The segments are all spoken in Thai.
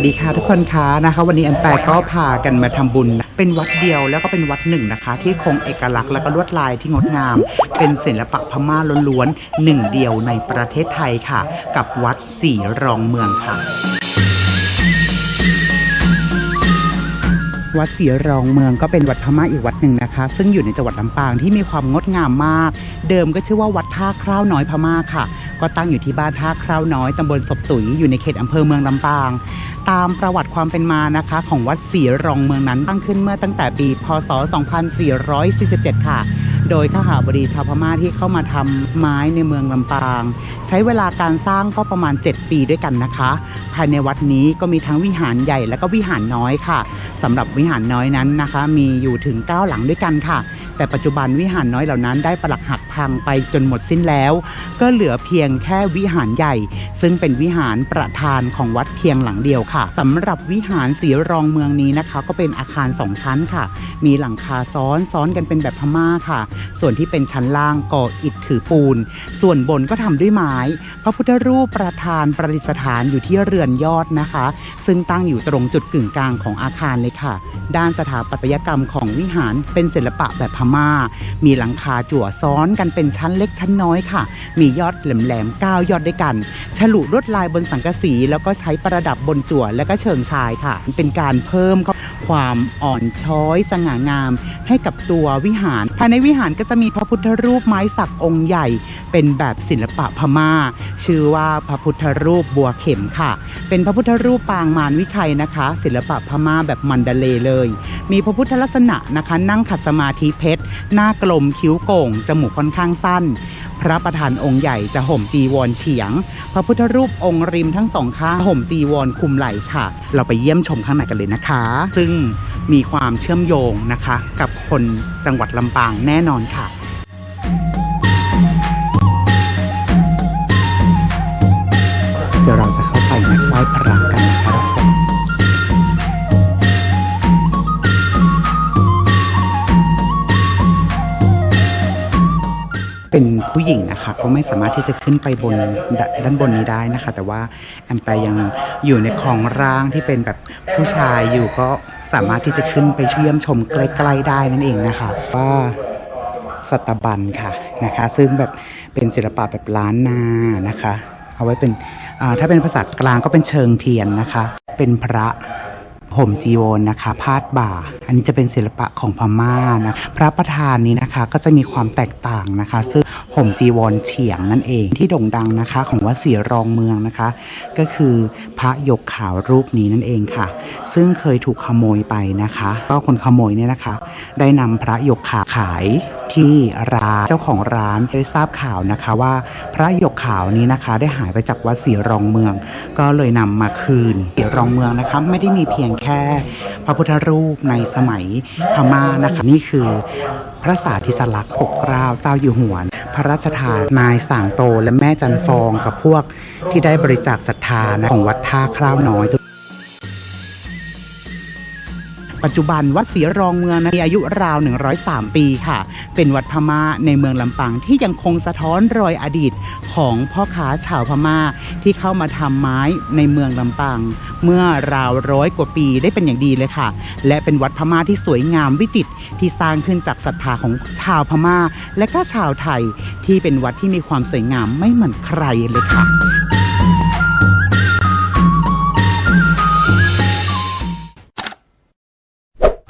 วัสดีค่ะทุกคนคะนะคะวันนี้แอมแปรก็พากันมาทำบุญ เป็นวัดเดียวแล้วก็เป็นวัดหนึ่งนะคะ ที่คงเอกลักษณ์และก็ลวดลายที่งดงาม เป็นศิลปะพม่าล้วนๆหนึ่งเดียวในประเทศไทยค่ะ กับวัดสีรองเมืองค่ะ วัดศรีรองเมืองก็เป็นวัดพม่าอีกวัดหนึ่งนะคะ ซึ่งอยู่ในจังหวัดลำปางที่มีความงดงามมาก เดิมก็ชื่อว่าวัดท่าคราวน้อยพม่าค่ะ ก็ตั้งอยู่ที่บ้านท่าคราวน้อยตำบลศพตุ๋ยอยู่ในเขตอำเภอเมืองลำปาง ตามประวัติความเป็นมานะคะ ของวัดศรีรองเมืองนั้นตั้งขึ้นเมื่อตั้งแต่ปี พศ 2447 ค่ะโดยข้าหาบดีชาวพม่าที่เข้ามาทำไม้ในเมืองลำปาง ใช้เวลาการสร้างก็ประมาณ 7 ปีด้วยกันนะคะ ภายในวัดนี้ก็มีทั้งวิหารใหญ่และก็วิหารน้อยค่ะ สำหรับวิหารน้อยนั้นนะคะ มีอยู่ถึง 9 หลังด้วยกันค่ะ แต่ปัจจุบันวิหารน้อยเหล่านั้นได้ปลักหักพังไปจนหมดสิ้นแล้ว ก็เหลือเพียงแค่วิหารใหญ่ ซึ่งเป็นวิหารประธานของวัดเพียงหลังเดียวค่ะสำหรับวิหารสีรองเมืองนี้นะคะ ก็เป็นอาคารสองชั้นค่ะ มีหลังคาซ้อนซ้อนกันเป็นแบบพม่าค่ะ ส่วนที่เป็นชั้นล่างก่ออิฐถือปูน ส่วนบนก็ทำด้วยไม้ พระพุทธรูปประธานประดิษฐานอยู่ที่เรือนยอดนะคะ ซึ่งตั้งอยู่ตรงจุดกึ่งกลางของอาคารเลยค่ะ ด้านสถาปัตยกรรมของวิหารเป็นศิลปะแบบพม่ามีหลังคาจั่วซ้อนกันเป็นชั้นเล็กชั้นน้อยค่ะ มียอดแหลมๆ9ยอดด้วยกัน ฉลุลวดลายบนสังกะสี แล้วก็ใช้ประดับบนจั่วและก็เชิงชายค่ะ เป็นการเพิ่มความอ่อนช้อยสง่างาม ให้กับตัววิหาร ภายในวิหารก็จะมีพระพุทธรูปไม้สักองค์ใหญ่ เป็นแบบศิลปะพม่า ชื่อว่าพระพุทธรูปบัวเข็มค่ะ เป็นพระพุทธรูปปางมารวิชัยนะคะ ศิลปะพม่าแบบมันดาเลเลย มีพระพุทธลักษณะนะคะ นั่งขัดสมาธิเพชร หน้ากลมคิ้วโก่ง จมูกค่อนข้างสั้น พระประธานองค์ใหญ่จะห่มจีวรเฉียง พระพุทธรูปองค์ริมทั้งสองข้างห่มจีวรคลุมไหล่ค่ะ เราไปเยี่ยมชมข้างในกันเลยนะคะ ซึ่งมีความเชื่อมโยงนะคะ กับคนจังหวัดลำปางแน่นอนค่ะ ก็ไม่สามารถที่จะขึ้นไปบนดด้านบนนี้ได้นะคะ แต่ว่าแอมไปยังอยู่ในของร่างที่เป็นแบบผู้ชายอยู่ก็สามารถที่จะขึ้นไปเชื่อมชมใกล้ๆได้นั่นเองนะคะว่าสตบันค่ะนะคะ ซึ่งแบบเป็นศิลปะแบบล้านนานะคะ เอาไว้เป็นถ้าเป็นภาษากลางก็เป็นเชิงเทียนนะคะ เป็นพระห่มจีวรนะคะ พาดบ่า อันนี้จะเป็นศิลปะของพม่านะ พระประธานนี้นะคะ ก็จะมีความแตกต่างนะคะ ซึ่งห่มจีวรเฉียงนั่นเองที่โด่งดังนะคะของวัดศรีรองเมืองนะคะ ก็คือพระยกขาวรูปนี้นั่นเองค่ะ ซึ่งเคยถูกขโมยไปนะคะ ก็คนขโมยเนี่ยนะคะ ได้นำพระยกขาวขายที่ร้านเจ้าของร้านได้ทราบข่าวนะคะว่าพระยกขาวนี้นะคะ ได้หายไปจากวัดศรีรองเมือง ก็เลยนำมาคืนศรีรองเมืองนะคะ ไม่ได้มีเพียงแค่ พระพุทธรูปในสมัยพม่านะคะ นี่คือพระสาธิสลักษณ์ปกเกล้าเจ้าอยู่หัวพระราชทานนายสางโตและแม่จันฟองกับพวกที่ได้บริจาคศรัทธาของวัดท่าคราวน้อย ปัจจุบันวัดศรีรองเมืองนะมีอายุราว 103 ปีค่ะ เป็นวัดพม่าในเมืองลำปางที่ยังคงสะท้อนรอยอดีตของพ่อค้าชาวพม่าที่เข้ามาทำไม้ในเมืองลำปางเมื่อราวร้อยกว่าปีได้เป็นอย่างดีเลยค่ะ และเป็นวัดพม่าที่สวยงามวิจิตรที่สร้างขึ้นจากศรัทธาของชาวพม่า และก็ชาวไทยที่เป็นวัดที่มีความสวยงามไม่เหมือนใครเลยค่ะ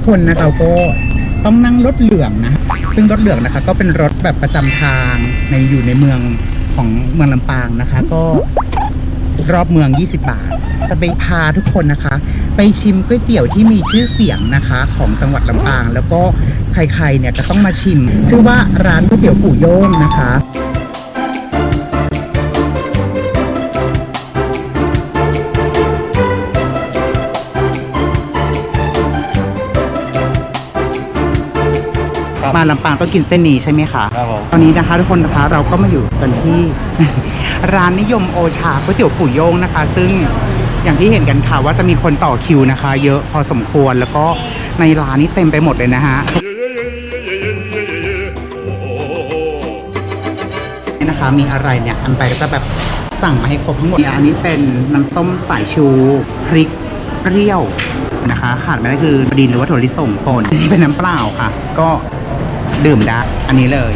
คนนะคะก็ต้องนั่งรถเหลืองนะ ซึ่งรถเหลืองนะคะ ก็เป็นรถแบบประจำทางในอยู่ในเมืองของเมืองลำปางนะคะ ก็รอบเมือง 20 บาท จะไปพาทุกคนนะคะ ไปชิมก๋วยเตี๋ยวที่มีชื่อเสียงนะคะ ของจังหวัดลำปาง แล้วก็ใครๆเนี่ยก็ต้องมาชิม ชื่อว่าร้านก๋วยเตี๋ยวปู่โย่งนะคะ ครับมาลำปางต้องกินเส้นนี้ใช่ไหมคะครับผมตอนนี้นะคะทุกคนนะคะเราก็มาอยู่กันที่ ร้านนิยมโอชาก๋วยเตี๋ยวปู่โยงนะคะ ซึ่งอย่างที่เห็นกันค่ะว่าจะมีคนต่อคิวนะคะ เยอะพอสมควรแล้วก็ในร้านนี้เต็มไปหมดเลยนะฮะนี่นะคะมีอะไรเนี่ยอันไปก็จะแบบสั่งมาให้ครบทั้งหมดอันนี้เป็นน้ำส้มสายชูพริกเปรี้ยวนะคะ ขาดไม่ได้คือดินหรือว่าถั่วลิสงป่นนี่เป็นน้ำเปล่าค่ะ ก็ ดื่มได้ อันนี้เลย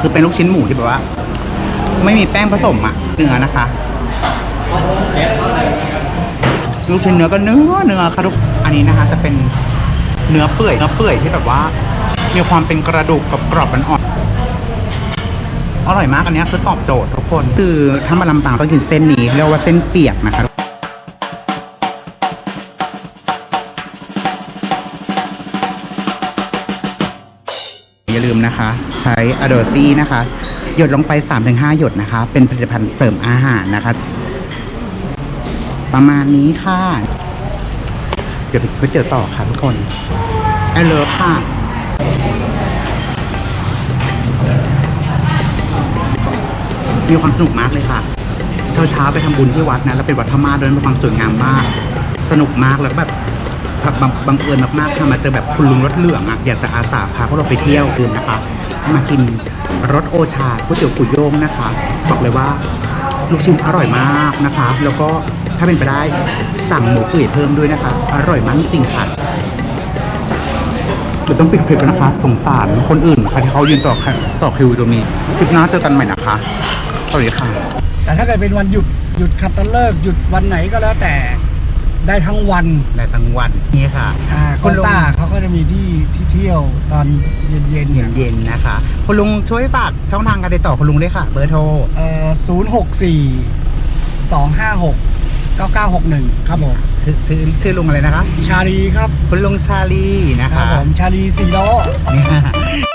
คือเป็นลูกชิ้นหมูที่แบบว่า ไม่มีแป้งผสมอะเนื้อนะคะ ลูกชิ้นเนื้อก็เนื้อเนื้อค่ะทุกอันนี้นะคะ จะเป็นเนื้อเปื่อยเนื้อเปื่อยที่แบบว่า มีความเป็นกระดูกกับกรอบมันอ่อนอร่อยมากอันนี้คือตอบโจทย์ทุกคน คือถ้ามาลำปางต้องกินเส้นนี้เรียกว่าเส้นเปียกนะคะ ใช้อ d o ซี่นะคะ หยดลงไป 3-5 หยดนะคะ เป็นผลิตภัณฑ์เสริมอาหารนะคะ ประมาณนี้ค่ะ เดี๋ยวไปก๋วยเตี๋ยวต่อค่ะทุกคนไอเลิฟค่ะมีความสนุกมากเลยค่ะ เช้าเช้าๆไปทำบุญที่วัดนะ แล้วเป็นวัดธรรมาด้วยมีความสวยงามมาก สนุกมากแล้วก็แบบบังบังเอิญมากๆค่ะมาเจอแบบคุณลุงรถเหลืองอะอยากจะอาสาพาพวกเราไปเที่ยวคืนนะคะ มากินรสโอชาก๋วยเตี๋ยวกุยโยงนะคะ บอกเลยว่าลูกชิ้นอร่อยมากนะคะ แล้วก็ถ้าเป็นไปได้สั่งหมูตุ๋ยเพิ่มด้วยนะคะ อร่อยมากจริงค่ะเดี๋ยวต้องปิดคลิปแล้วนะคะสงสารคนอื่นค่ะที่เขายืนต่อคิวต่อคิวตรงนี้คลิปหน้าเจอกันใหม่นะคะสวัสดีค่ะ แต่ถ้าเกิดเป็นวันหยุดหยุดคัตเตอร์เลิกษ์หยุดวันไหนก็แล้วแต่ ได้ทั้งวันและทั้งวันนี่ค่ะ อ่าคุคุณณลุง ต้าเขาก็จะมีที่ที่เที่ยวตอนเย็นเย็นๆเนี่ยเย็นๆนะคะ คุณลุงช่วยฝากช่องทางการติดต่อคุณลุงด้วยค่ะ เบอร์โทร เอ่อศูนย์หกสี่สองห้าหกเก้าเก้าหกหนึ่งครับผมคือชื่อชื่อลุงอะไรนะคะ ชาลีครับคุณลุงชาลีนะครัคะบผมชาลีสี่ล้อ เนี่ย